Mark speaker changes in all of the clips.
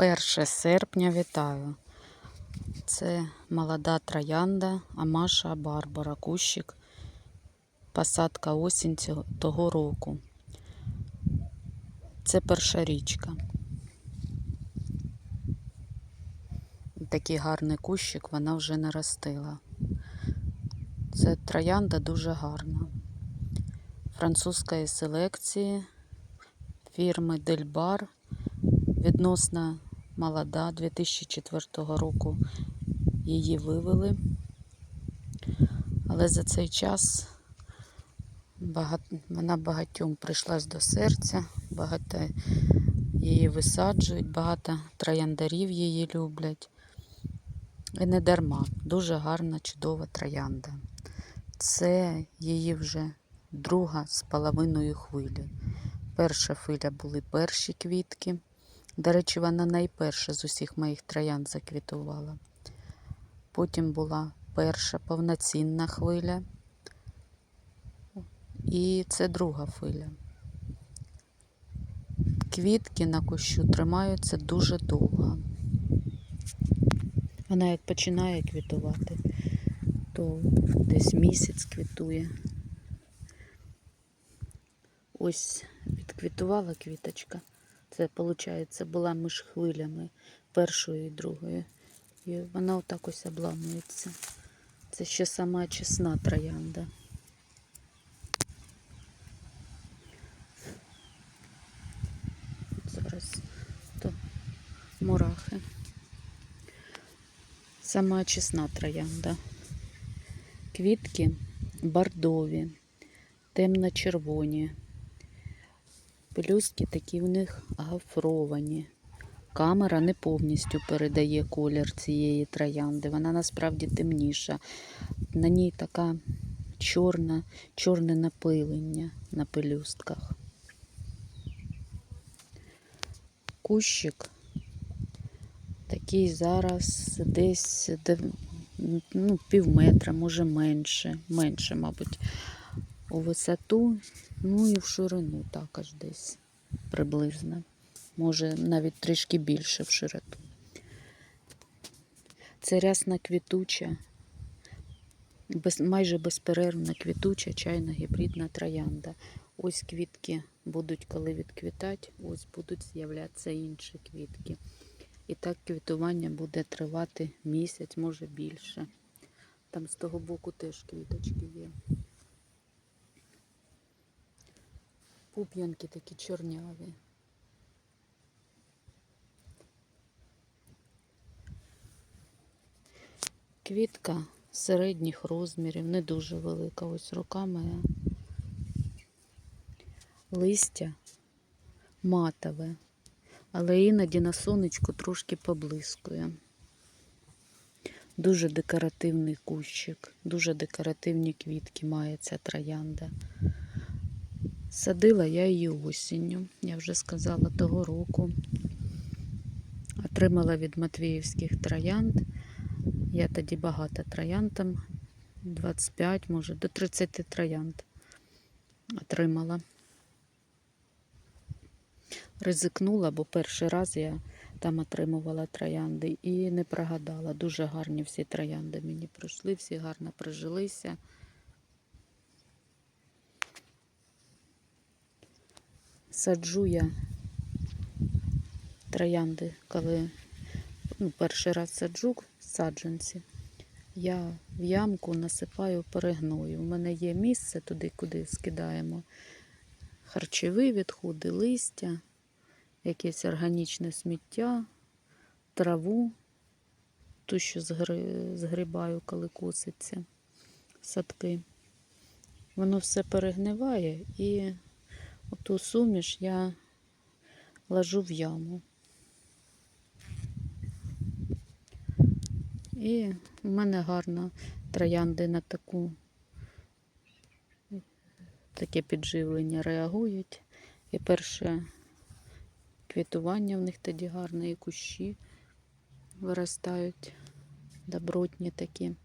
Speaker 1: 1 серпня вітаю. Це молода троянда Амаша Барбара, кущик, посадка осінь того року. Це перша річка. Такий гарний кущик вона вже наростила. Це троянда дуже гарна. Французької селекції фірми Дельбар відносно молода 2004 року її вивели. Але за цей час вона багатьом прийшлась до серця, багато її висаджують, багато трояндарів її люблять. І не дарма, дуже гарна, чудова троянда. Це її вже друга з половиною хвилі. Перша хвиля були перші квітки. До речі, вона найперша з усіх моїх троянд заквітувала. Потім була перша повноцінна хвиля. І це друга хвиля. Квітки на кущу тримаються дуже довго. Вона як починає квітувати, то десь місяць квітує. Ось відквітувала квіточка. Це, виходить, була між хвилями першою і другою. І вона отак ось обламується. Це ще сама чесна троянда. Зараз то мурахи. Сама чесна троянда. Квітки бордові, темно-червоні. Пелюстки такі в них гофровані. Камера не повністю передає колір цієї троянди. Вона насправді темніша. На ній така чорна, чорне напилення на пелюстках. Кущик такий зараз десь ну, пів метра, може менше, менше, мабуть, у висоту, ну і в ширину також десь приблизно. Може навіть трішки більше в широту. Це рясна квітуча, без, майже безперервна квітуча чайна гібридна троянда. Ось квітки будуть, коли відквітати, ось будуть з'являтися інші квітки. І так квітування буде тривати місяць, може більше. Там з того боку теж квіточки є. Пуп'янки такі чорняві. Квітка середніх розмірів, не дуже велика. Ось рука моя. Листя матове, але іноді на сонечку трошки поблискує. Дуже декоративний кущик, дуже декоративні квітки має ця троянда. Садила я її осінню, я вже сказала, того року. Отримала від Матвіївських троянд. Я тоді багато троянд там, 25, може, до 30 троянд отримала. Ризикнула, бо перший раз я там отримувала троянди і не прогадала. Дуже гарні всі троянди мені пройшли, всі гарно прижилися. Саджу я троянди, коли ну, перший раз саджу саджанці. Я в ямку насипаю перегною. У мене є місце туди, куди скидаємо харчові відходи, листя, якесь органічне сміття, траву, ту, що згрібаю, коли коситься садки. Воно все перегниває і оту суміш я ложу в яму. І в мене гарно троянди на таку таке підживлення реагують. І перше квітування в них тоді гарне, і кущі виростають добротні такі.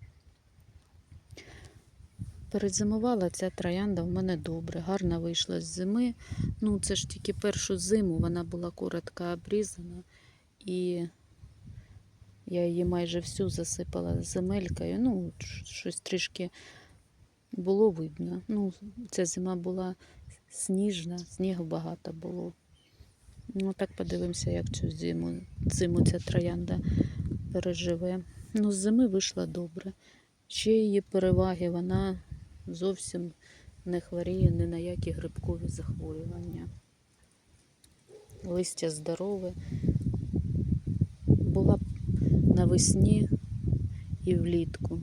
Speaker 1: Перезимувала ця троянда в мене добре, гарно вийшла з зими. Ну, це ж тільки першу зиму, вона була коротко обрізана. і я її майже всю засипала земелькою. Ну, щось трішки було видно. Ну, ця зима була сніжна, снігу багато було. Ну, так подивимося, як цю зиму, зиму ця троянда переживе. Ну, з зими вийшла добре. Ще її переваги, вона зовсім не хворіє ні на які грибкові захворювання. Листя здорове. Була навесні і влітку.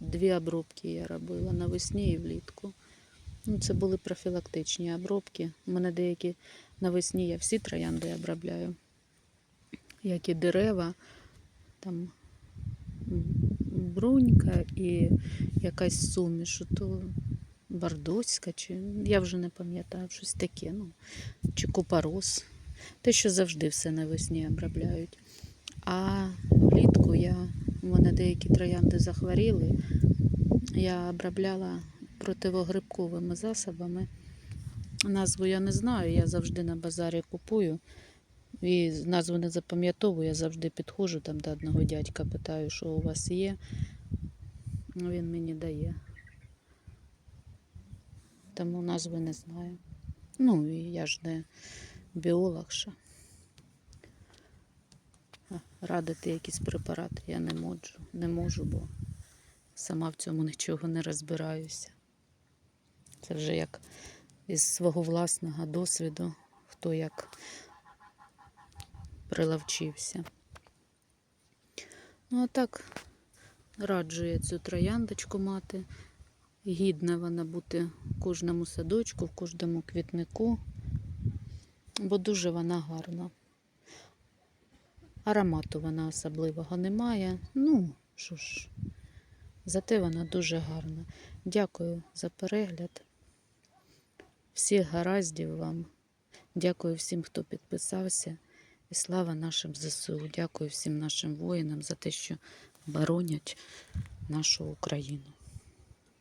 Speaker 1: Дві обробки я робила навесні і влітку. Ну, це були профілактичні обробки. У мене деякі навесні я всі троянди обробляю. Як і дерева, там брунька і якась суміш, то бардоська, чи я вже не пам'ятаю, щось таке, ну, чи купорос. Те, що завжди все навесні обробляють. А влітку я, у мене деякі троянди захворіли, я обробляла противогрибковими засобами. Назву я не знаю, я завжди на базарі купую. І назву не запам'ятовую, я завжди підходжу там до одного дядька, питаю, що у вас є. Ну, Він мені дає. Тому назви не знаю. Ну, і я ж не біолог ще. Радити якісь препарати я не можу, не можу, бо сама в цьому нічого не розбираюся. Це вже як із свого власного досвіду, хто як прилавчився. Ну, а так раджу я цю трояндочку мати. Гідна вона бути в кожному садочку, в кожному квітнику, бо дуже вона гарна. Аромату вона особливого немає. Ну, що ж, зате вона дуже гарна. Дякую за перегляд. Всіх гараздів вам. Дякую всім, хто підписався. І слава нашим ЗСУ. Дякую всім нашим воїнам за те, що боронять нашу Україну.